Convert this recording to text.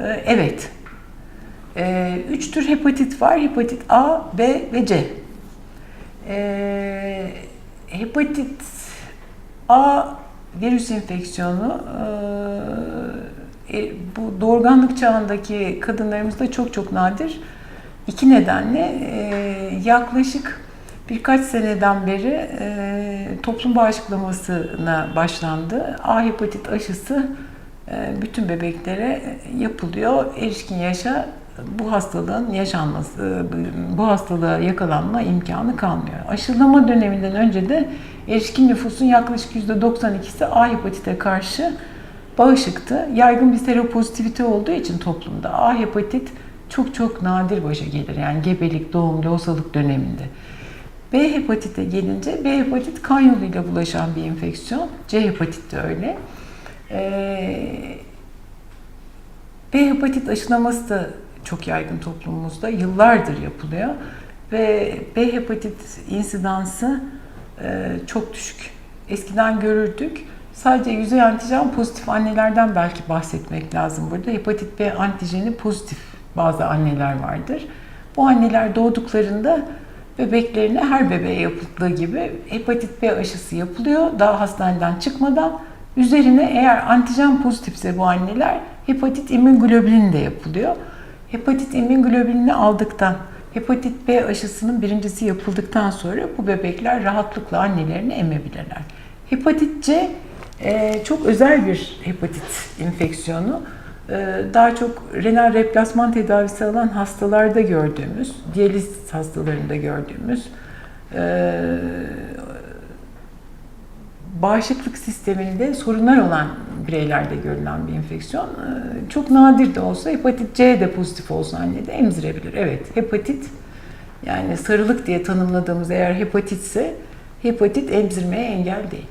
Ee, Evet. Ee, Üç tür hepatit var. Hepatit A, B ve C. Ee, Hepatit A virüs enfeksiyonu e, e, bu doğurganlık çağındaki kadınlarımızda çok çok nadir. İki nedenle e, yaklaşık birkaç seneden beri e, toplum bağışıklamasına başlandı. A hepatit aşısı e, bütün bebeklere yapılıyor. Erişkin yaşa bu hastalığın yaşanması, bu hastalığa yakalanma imkanı kalmıyor. Aşılama döneminden önce de erişkin nüfusun yaklaşık %92'si A hepatite karşı bağışıktı. Yaygın bir seropozitivite olduğu için toplumda A hepatit çok çok nadir başa gelir. Yani gebelik, doğum, lohusalık döneminde. B hepatite gelince B hepatit kan yoluyla bulaşan bir enfeksiyon. C hepatit de öyle. Ee, B hepatit aşılaması da çok yaygın toplumumuzda. Yıllardır yapılıyor. Ve B hepatit insidansı e, çok düşük. Eskiden görürdük. Sadece yüzey antijen pozitif annelerden belki bahsetmek lazım burada. Hepatit B antijeni pozitif bazı anneler vardır. Bu anneler doğduklarında bebeklerine her bebeğe yapıldığı gibi hepatit B aşısı yapılıyor. Daha hastaneden çıkmadan üzerine eğer antijen pozitifse bu anneler hepatit immünoglobulin de yapılıyor. Hepatit immünoglobulini aldıktan, hepatit B aşısının birincisi yapıldıktan sonra bu bebekler rahatlıkla annelerini emebilirler. Hepatit C e, çok özel bir hepatit enfeksiyonu. E, daha çok renal replasman tedavisi alan hastalarda gördüğümüz, diyaliz hastalarında gördüğümüz e, bağışıklık sisteminde sorunlar olan bireylerde görülen bir enfeksiyon. Ee, Çok nadir de olsa hepatit C de pozitif olsa anne de emzirebilir. Evet, hepatit yani sarılık diye tanımladığımız eğer hepatitse hepatit emzirmeye engel değil.